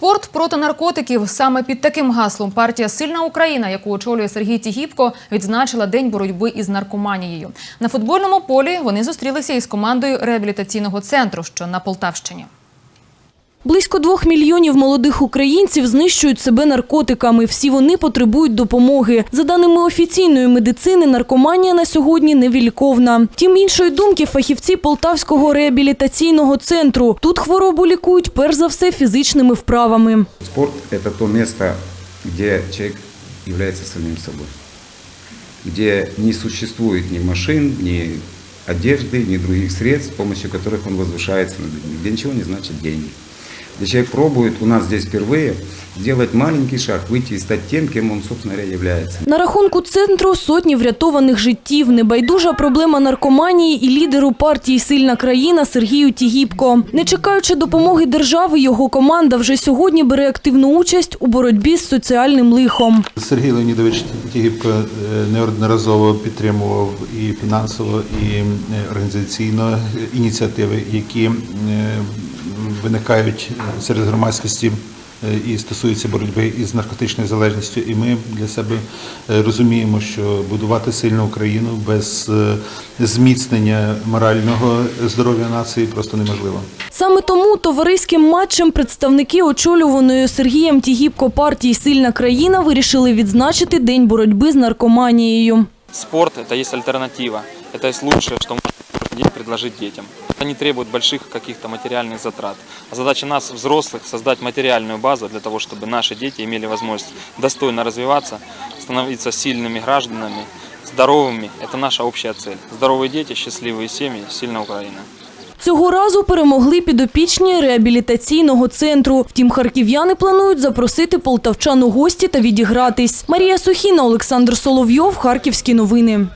Спорт проти наркотиків. Саме під таким гаслом партія Сильна Україна, яку очолює Сергій Тігіпко, відзначила день боротьби із наркоманією. На футбольному полі вони зустрілися із командою реабілітаційного центру, що на Полтавщині. Близько двох мільйонів молодих українців знищують себе наркотиками. Всі вони потребують допомоги. За даними офіційної медицини, наркоманія на сьогодні невіліковна. Тим іншої думки фахівці Полтавського реабілітаційного центру. Тут хворобу лікують перш за все фізичними вправами. Спорт – это то место, где человек является самим собой, где не существует ни машин, ни одежды, ни других средств, с помощью которых он возвышается над людьми, где ничего не значит деньги. Где человек пробует у нас здесь впервые сделать маленький шаг, выйти и стать тем, кем он, собственно говоря, является. На рахунку центру сотні врятованих життів. Небайдужа проблема наркоманії і лідеру партії Сильна країна Сергію Тігіпко. Не чекаючи допомоги держави, його команда вже сьогодні бере активну участь у боротьбі з соціальним лихом. Сергій Леонідович Тігіпко е, неодноразово підтримував і фінансово, і е, організаційно ініціативи, які е, виникають серед громадськості е, і стосуються боротьби із наркотичною залежністю. І ми для себе е, розуміємо, що будувати сильну Україну без е, зміцнення морального здоров'я нації просто неможливо. Саме тому товариським матчем представники очолюваної Сергієм Тігіпко партії Сильна країна вирішили відзначити День боротьби з наркоманією. Спорт – это есть альтернатива. Есть лучшее, что можно день предложить детям. Это не требует больших каких-то материальных затрат. А задача нас, взрослых, создать материальную базу для того, чтобы наши дети имели возможность достойно развиваться, становиться сильными гражданами, здоровыми. Это наша общая цель. Здоровые дети, счастливые семьи, сильная Украина. Цього разу перемогли підопічні реабілітаційного центру. Втім, харків'яни планують запросити полтавчан у гості та відігратись. Марія Сухіна, Олександр Соловйов, Харківські новини.